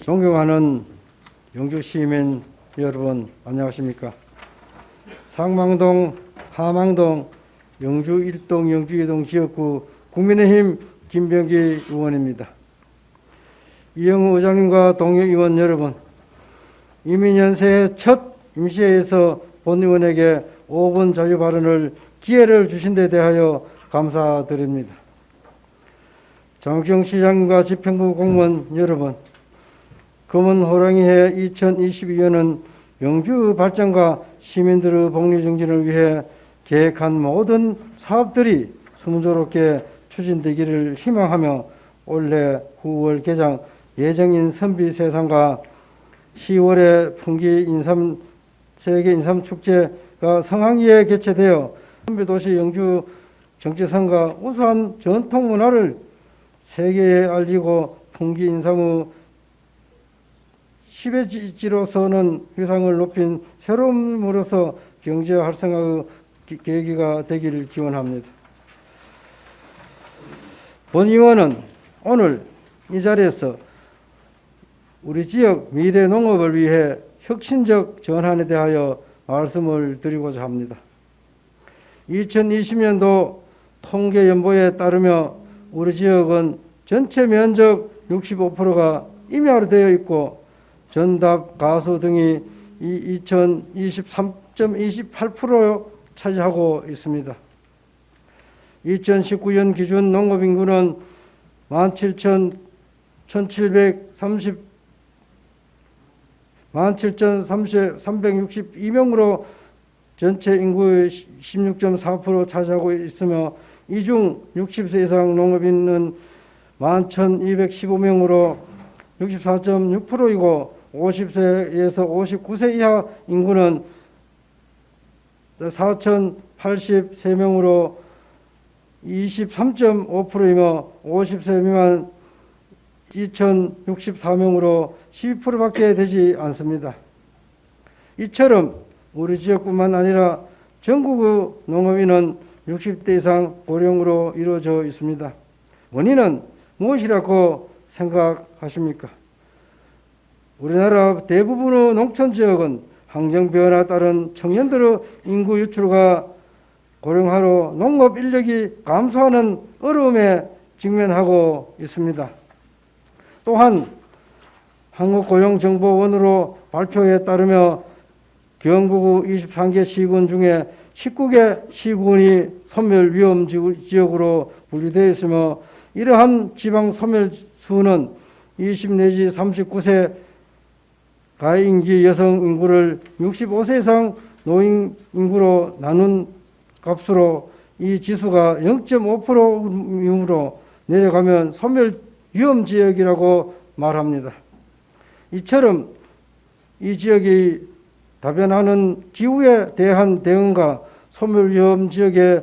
존경하는 영주 시민 여러분 안녕하십니까? 상망동, 하망동, 영주 1동, 영주 2동 지역구 국민의힘 김병기 의원입니다. 이영우 의장님과 동료 의원 여러분, 이민연세의 첫 임시회에서 본 의원에게 5분 자유 발언을 기회를 주신 데 대하여 감사드립니다. 장욱경 시장과 집행부 공무원 여러분, 검은 호랑이해 2022년은 영주 발전과 시민들의 복리 증진을 위해 계획한 모든 사업들이 순조롭게 추진되기를 희망하며 올해 9월 개장 예정인 선비 세상과 10월에 풍기 인삼 세계 인삼 축제가 성황리에 개최되어 선비도시 영주 정치선과 우수한 전통 문화를 세계에 알리고 풍기 인삼의 시베지로서는 위상을 높인 새로움으로서 경제 활성화의 기- 계기가 되기를 기원합니다. 본 의원은 오늘 이 자리에서 우리 지역 미래 농업을 위해 혁신적 전환에 대하여 말씀을 드리고자 합니다. 2020년도 통계 연보에 따르며 우리 지역은 전체 면적 65%가 임야로 되어 있고 전답 가수 등이 2023.28% 차지하고 있습니다. 2019년 기준 농업 인구는 17,000 1730 17,362명으로 전체 인구의 16.4% 차지하고 있으며 이 중 60세 이상 농업인은 11,215명으로 64.6%이고 50세에서 59세 이하 인구는 4,083명으로 23.5%이며 50세 미만 2,064명으로 12%밖에 되지 않습니다. 이처럼 우리 지역뿐만 아니라 전국의 농업인은 60대 이상 고령으로 이루어져 있습니다. 원인은 무엇이라고 생각하십니까? 우리나라 대부분의 농촌 지역은 환경 변화에 따른 청년들의 인구 유출과 고령화로 농업 인력이 감소하는 어려움에 직면하고 있습니다. 또한 한국고용정보원으로 발표에 따르며 경북 23개 시군 중에 19개 시군이 소멸 위험 지역으로 분류되어 있으며 이러한 지방 소멸 수는 20 내지 39세 가임기 여성 인구를 65세 이상 노인 인구로 나눈 값으로 이 지수가 0.5%이므로 내려가면 소멸 위험 지역이라고 말합니다. 이처럼 이 지역이 다변하는 기후에 대한 대응과 소멸 위험 지역에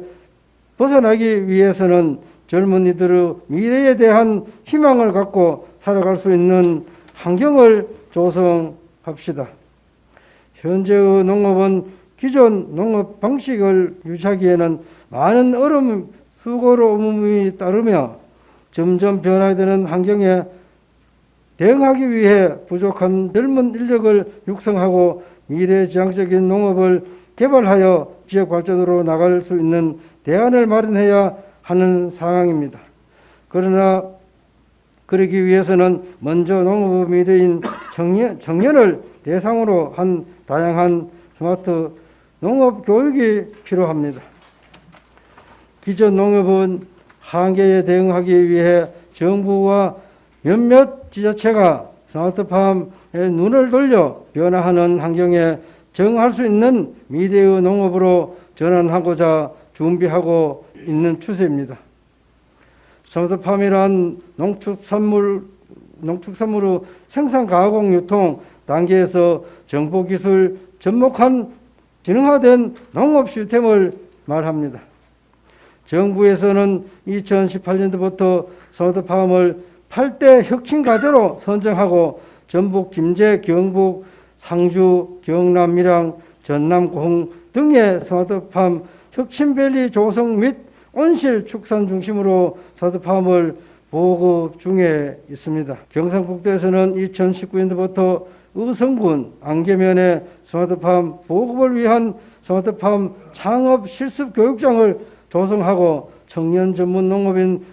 벗어나기 위해서는 젊은이들의 미래에 대한 희망을 갖고 살아갈 수 있는 환경을 조성합시다. 현재의 농업은 기존 농업 방식을 유지하기에는 많은 어려움, 수고로움이 따르며 점점 변화되는 환경에 대응하기 위해 부족한 젊은 인력을 육성하고 미래지향적인 농업을 개발하여 지역 발전으로 나갈 수 있는 대안을 마련해야 하는 상황입니다. 그러나 그러기 위해서는 먼저 농업 미래인 청년, 청년을 대상으로 한 다양한 스마트 농업 교육이 필요합니다. 기존 농업은 한계에 대응하기 위해 정부와 몇몇 지자체가 스마트팜에 눈을 돌려 변화하는 환경에 적응할 수 있는 미래의 농업으로 전환하고자 준비하고 있는 추세입니다. 스마트팜이란 농축산물 농축산물의 생산, 가공, 유통 단계에서 정보 기술 접목한 지능화된 농업 시스템을 말합니다. 정부에서는 2018년도부터 스마트팜을 8대 혁신 과제로 선정하고 전북, 김제, 경북, 상주, 경남, 밀양, 전남, 고흥 등의 스마트팜 혁신밸리 조성 및 온실 축산 중심으로 스마트팜을 보급 중에 있습니다. 경상북도에서는 2019년도부터 의성군 안계면에 스마트팜 보급을 위한 스마트팜 창업 실습 교육장을 조성하고 청년 전문 농업인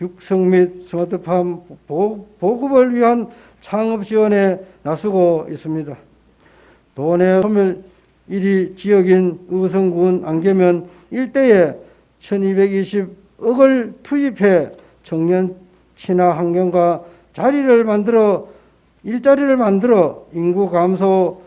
육성 및 스마트팜 보- 보급을 위한 창업 지원에 나서고 있습니다. 도내 소멸 1위 지역인 의성군 안계면 일대에 1220억을 투입해 청년 친화 환경과 자리를 만들어 일자리를 만들어 인구 감소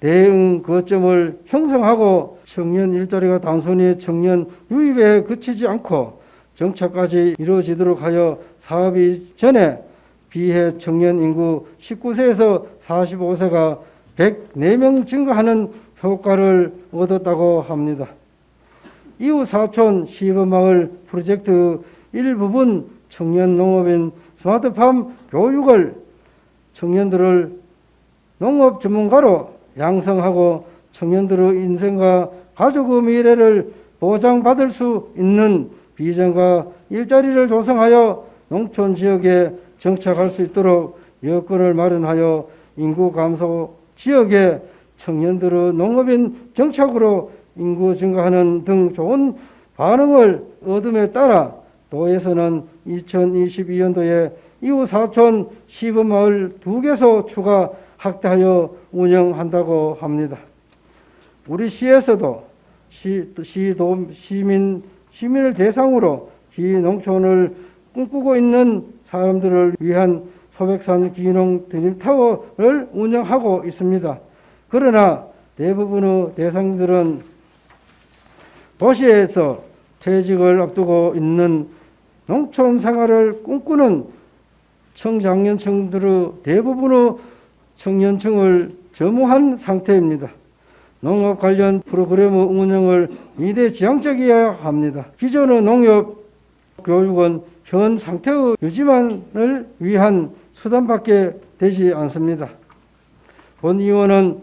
대응 거점을 형성하고 청년 일자리가 단순히 청년 유입에 그치지 않고 정착까지 이루어지도록 하여 사업이 전에 비해 청년 인구 19세에서 45세가 104명 증가하는 효과를 얻었다고 합니다. 이후 사촌 시범마을 프로젝트 일부분 청년 농업인 스마트팜 교육을 청년들을 농업 전문가로 양성하고 청년들의 인생과 가족의 미래를 보장받을 수 있는 비전과 일자리를 조성하여 농촌 지역에 정착할 수 있도록 여건을 마련하여 인구 감소 지역에 청년들의 농업인 정착으로 인구 증가하는 등 좋은 반응을 얻음에 따라 도에서는 2022년도에 이후 사촌 시범마을 두 개소 추가 확대하여 운영한다고 합니다. 우리 시에서도 시, 시도 시민 시민을 대상으로 기농촌을 꿈꾸고 있는 사람들을 위한 소백산 기농 드림타워를 운영하고 있습니다. 그러나 대부분의 대상들은 도시에서 퇴직을 앞두고 있는 농촌 생활을 꿈꾸는 청장년층들의 대부분의 청년층을 점유한 상태입니다. 농업 관련 프로그램 운영을 미래지향적이어야 합니다. 기존의 농업 교육은 현 상태의 유지만을 위한 수단밖에 되지 않습니다. 본 의원은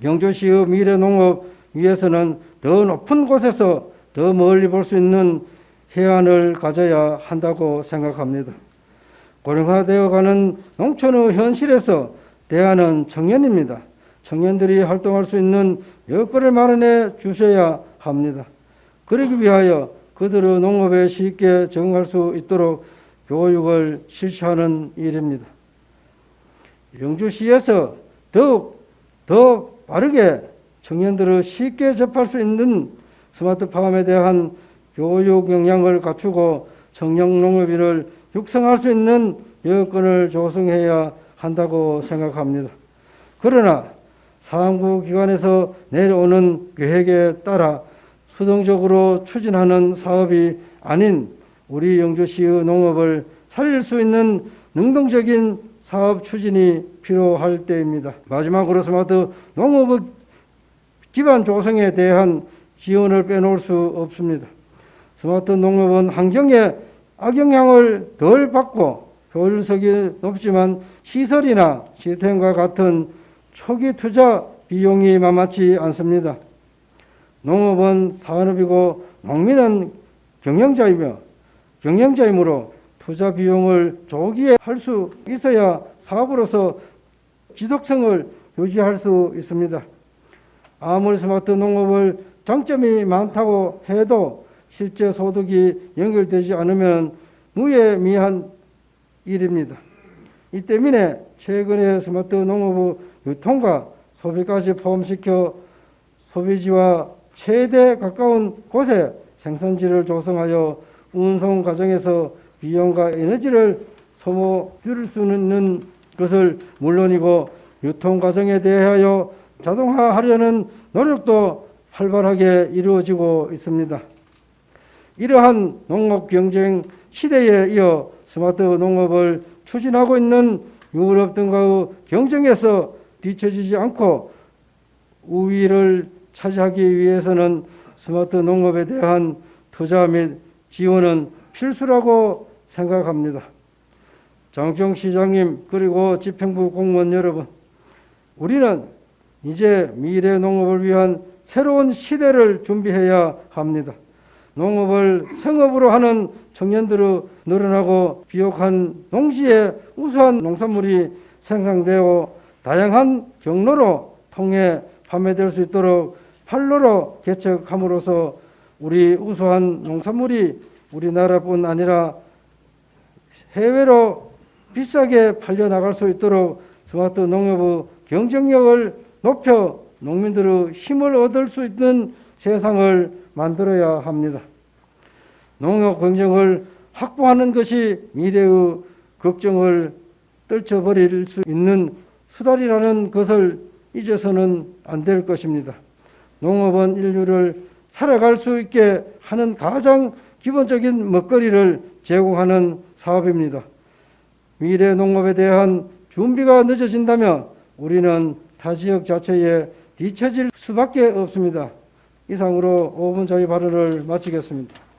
경주시의 미래 농업 위해서는 더 높은 곳에서 더 멀리 볼 수 있는 해안을 가져야 한다고 생각합니다. 고령화되어가는 농촌의 현실에서 대안은 청년입니다. 청년들이 활동할 수 있는 여건을 마련해 주셔야 합니다. 그러기 위하여 그들의 농업에 쉽게 적응할 수 있도록 교육을 실시하는 일입니다. 영주시에서 더욱 더 빠르게 청년들을 쉽게 접할 수 있는 스마트팜에 대한 교육 역량을 갖추고 청년 농업인을 육성할 수 있는 여건을 조성해야 한다고 생각합니다. 그러나 상부 기관에서 내려오는 계획에 따라 수동적으로 추진하는 사업이 아닌 우리 영주시의 농업을 살릴 수 있는 능동적인 사업 추진이 필요할 때입니다. 마지막으로 스마트 농업의 기반 조성에 대한 지원을 빼놓을 수 없습니다. 스마트 농업은 환경에 악영향을 덜 받고 효율성이 높지만 시설이나 시스템과 같은 초기 투자 비용이 만만치 않습니다. 농업은 산업이고 농민은 경영자이며 경영자이므로 투자 비용을 조기에 할 수 있어야 사업으로서 지속성을 유지할 수 있습니다. 아무리 스마트 농업을 장점이 많다고 해도 실제 소득이 연결되지 않으면 무의미한 일입니다. 이 때문에 최근에 스마트 농업의 유통과 소비까지 포함시켜 소비지와 최대 가까운 곳에 생산지를 조성하여 운송 과정에서 비용과 에너지를 소모 줄일 수 있는 것을 물론이고 유통 과정에 대하여 자동화하려는 노력도 활발하게 이루어지고 있습니다. 이러한 농업 경쟁 시대에 이어 스마트 농업을 추진하고 있는 유럽 등과의 경쟁에서 뒤처지지 않고 우위를 차지하기 위해서는 스마트 농업에 대한 투자 및 지원은 필수라고 생각합니다. 장정 시장님 그리고 집행부 공무원 여러분, 우리는 이제 미래 농업을 위한 새로운 시대를 준비해야 합니다. 농업을 성업으로 하는 청년들의 늘어나고 비옥한 농지에 우수한 농산물이 생산되어 다양한 경로로 통해 판매될 수 있도록 판로로 개척함으로써 우리 우수한 농산물이 우리나라뿐 아니라 해외로 비싸게 팔려 나갈 수 있도록 스마트 농업의 경쟁력을 높여 농민들의 힘을 얻을 수 있는 세상을 만들어야 합니다. 농업 경쟁을 확보하는 것이 미래의 걱정을 떨쳐버릴 수 있는 수달이라는 것을 잊어서는 안 될 것입니다. 농업은 인류를 살아갈 수 있게 하는 가장 기본적인 먹거리를 제공하는 사업입니다. 미래 농업에 대한 준비가 늦어진다면 우리는 타 지역 자체에 뒤처질 수밖에 없습니다. 이상으로 5분 자유 발언을 마치겠습니다.